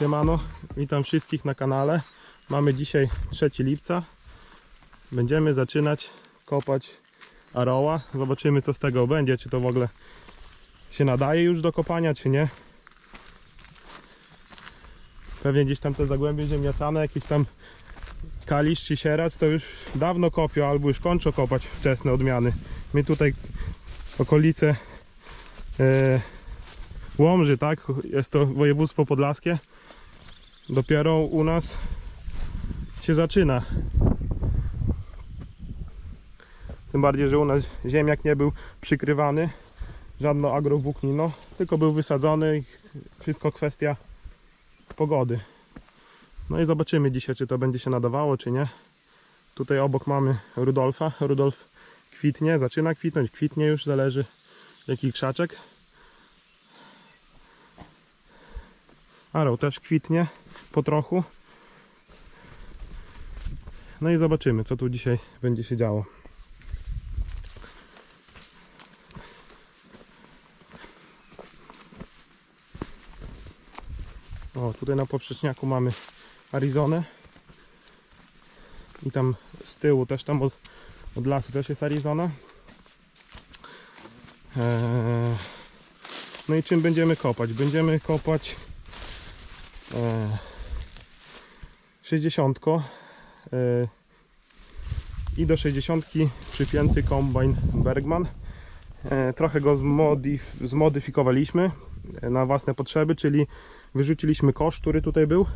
Siemano, witam wszystkich na kanale. Mamy dzisiaj 3 lipca. Będziemy zaczynać kopać aroła. Zobaczymy co z tego będzie, czy to w ogóle się nadaje już do kopania, czy nie. Pewnie gdzieś tam te zagłębie ziemniaczane, jakiś tam kalisz czy sierac, to już dawno kopią albo już kończą kopać wczesne odmiany. My tutaj okolice e, Łomży, tak? Jest to województwo podlaskie. Dopiero u nas się zaczyna. Tym bardziej, że u nas ziemniak nie był przykrywany żadną agrowłókniną, tylko był wysadzony i wszystko kwestia pogody. No i zobaczymy dzisiaj, czy to będzie się nadawało, czy nie. Tutaj obok mamy Rudolfa. Rudolf kwitnie, zaczyna kwitnąć, kwitnie już, zależy jaki krzaczek. Arrow też kwitnie po trochu. No i zobaczymy, co tu dzisiaj będzie się działo. O, tutaj na poprzeczniaku mamy Arizonę. I tam z tyłu też tam od, od lasu też jest Arizona. Eee, no i czym będziemy kopać? Będziemy kopać 60 e, i do 60 przypięty kombajn Bergman. E, trochę go zmodif zmodyfikowaliśmy na własne potrzeby, czyli wyrzuciliśmy kosz, który tutaj był.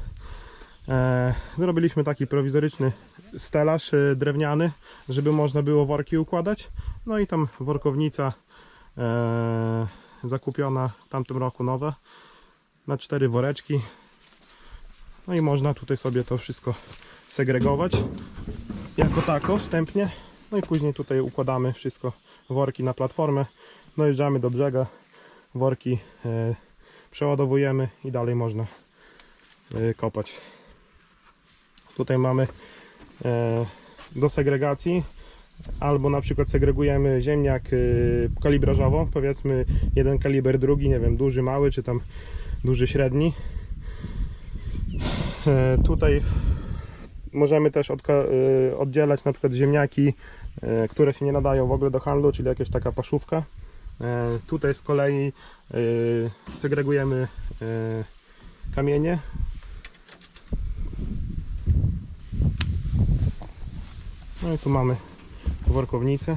E, zrobiliśmy taki prowizoryczny stelaż drewniany, żeby można było worki układać. No i tam workownica zakupiona w tamtym roku nowa na cztery woreczki. No i można tutaj sobie to wszystko segregować jako tako wstępnie. No i później tutaj układamy wszystko worki na platformę. Dojeżdżamy do brzega, worki e, przeładowujemy i dalej można e, kopać. Tutaj mamy e, do segregacji albo na przykład segregujemy ziemniak e, kalibrażowo, powiedzmy jeden kaliber, drugi, nie wiem, duży, mały, czy tam duży, średni. E, tutaj możemy też e, oddzielać na przykład ziemniaki, e, które się nie nadają w ogóle do handlu, czyli jakaś taka paszówka. Tutaj z kolei segregujemy kamienie. No i tu mamy workownicę.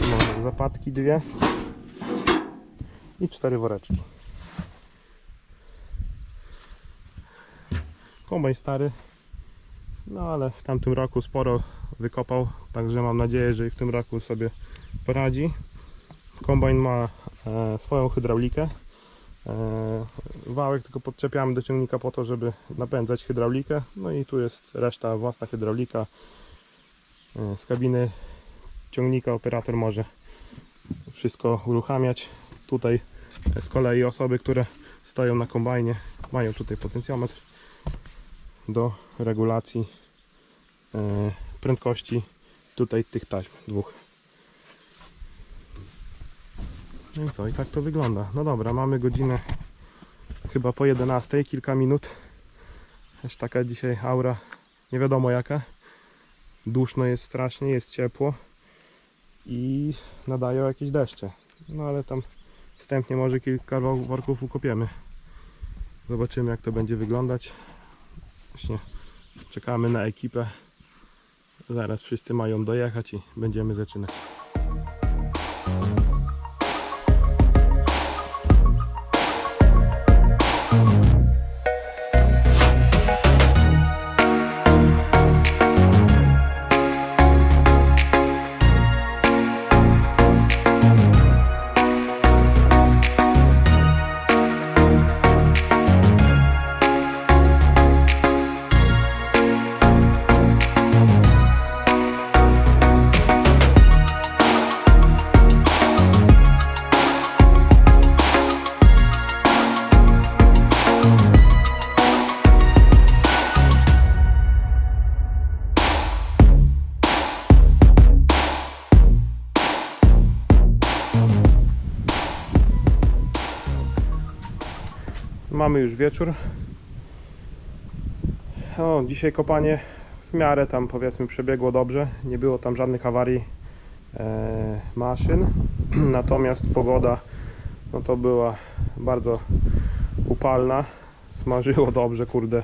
Mamy zapadki dwie i cztery woreczki. Kombajn stary, no ale w tamtym roku sporo wykopał, także mam nadzieję, że i w tym roku sobie poradzi. Kombajn ma e, swoją hydraulikę. E, wałek tylko podczepiamy do ciągnika po to, żeby napędzać hydraulikę. No i tu jest reszta własna hydraulika. E, z kabiny ciągnika operator może wszystko uruchamiać. Tutaj z kolei osoby, które stoją na kombajnie mają tutaj potencjometr do regulacji e, prędkości tutaj tych taśm dwóch. No i co, i tak to wygląda. No dobra, mamy godzinę chyba po 11, kilka minut. Też taka dzisiaj aura, nie wiadomo jaka. Duszno jest strasznie, jest ciepło i nadają jakieś deszcze. No ale tam wstępnie może kilka wo- worków ukopiemy. Zobaczymy jak to będzie wyglądać. Właśnie czekamy na ekipę. Zaraz wszyscy mają dojechać i będziemy zaczynać. Mamy już wieczór. O, dzisiaj kopanie w miarę tam powiedzmy przebiegło dobrze. Nie było tam żadnych awarii e, maszyn. Natomiast pogoda no to była bardzo upalna. Smażyło dobrze, kurde,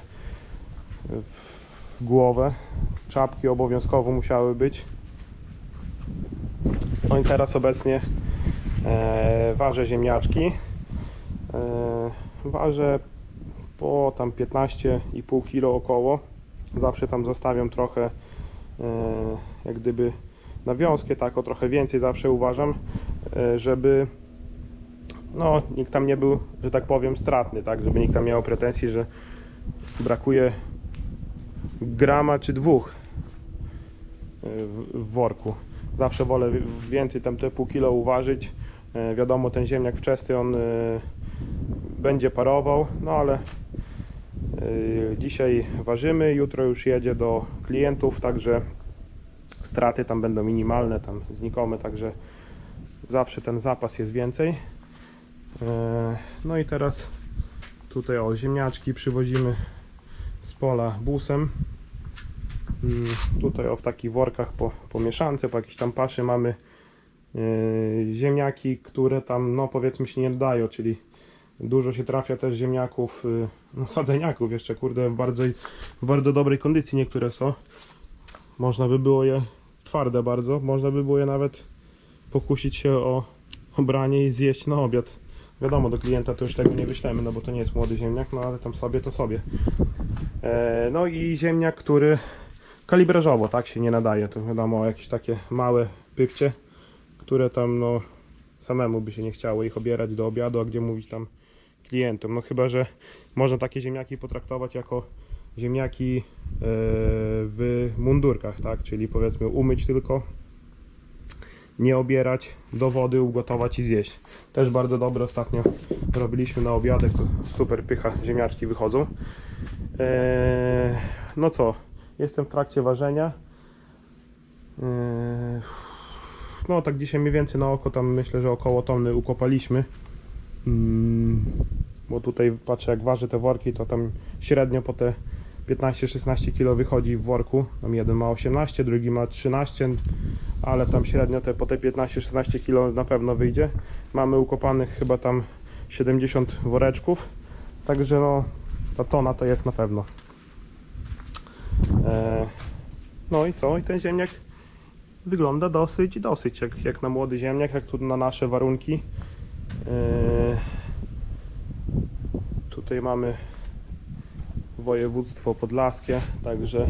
w, w głowę. Czapki obowiązkowo musiały być. No i teraz obecnie e, ważę ziemniaczki. E, ważę po tam 15,5 kg około. Zawsze tam zostawiam trochę e, jak gdyby nawiązkę, tak o trochę więcej zawsze uważam, e, żeby no, nikt tam nie był, że tak powiem, stratny, tak, żeby nikt tam miał pretensji, że brakuje grama czy dwóch e, w, worku. Zawsze wolę wi- więcej tam te pół kilo uważać. Wiadomo, ten ziemniak wczesny on będzie parował, no ale e, dzisiaj ważymy, jutro już jedzie do klientów, także straty tam będą minimalne, tam znikome, także zawsze ten zapas jest więcej. E, No i teraz tutaj o ziemniaczki przywozimy z pola busem. Mm, Tutaj o w takich workach po, po mieszance, po jakiejś tam paszy mamy ziemniaki, które tam no powiedzmy się nie dają, czyli dużo się trafia też ziemniaków, y, no sadzeniaków jeszcze kurde w bardzo, w bardzo dobrej kondycji niektóre są. Można by było je twarde bardzo, można by było je nawet pokusić się o obranie i zjeść na obiad. Wiadomo, do klienta to już tego nie wyślemy, no bo to nie jest młody ziemniak, no ale tam sobie to sobie. E, no i ziemniak, który kalibrażowo tak się nie nadaje. To wiadomo, jakieś takie małe pypcie, które tam no samemu by się nie chciało ich obierać do obiadu, a gdzie mówić tam klientom. No chyba, że można takie ziemniaki potraktować jako ziemniaki e, w mundurkach, tak? Czyli powiedzmy umyć tylko, nie obierać, do wody ugotować i zjeść. Też bardzo dobre ostatnio robiliśmy na obiadek, super pycha ziemniaczki wychodzą. E, no co, jestem w trakcie ważenia. E, no tak dzisiaj mniej więcej na oko tam myślę, że około tony ukopaliśmy. Bo tutaj patrzę jak waży te worki, to tam średnio po te 15-16 kg wychodzi w worku. Tam jeden ma 18, drugi ma 13, ale tam średnio te po te 15-16 kg na pewno wyjdzie. Mamy ukopanych chyba tam 70 woreczków, także no ta tona to jest na pewno. E, no i co? I ten ziemniak wygląda dosyć, dosyć jak, jak na młody ziemniak, jak tu na nasze warunki. E, tutaj mamy województwo podlaskie, także e,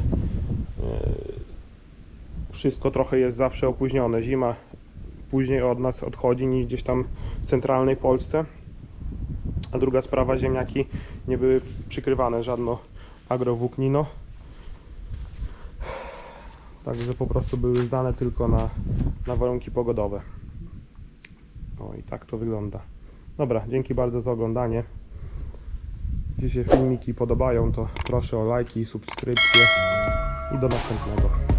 wszystko trochę jest zawsze opóźnione. Zima później od nas odchodzi niż gdzieś tam w centralnej Polsce. A druga sprawa, ziemniaki nie były przykrywane żadną agrowłókniną. Także po prostu były zdane tylko na, na warunki pogodowe. O i tak to wygląda. Dobra, dzięki bardzo za oglądanie. Jeśli się filmiki podobają, to proszę o lajki, subskrypcje i do następnego.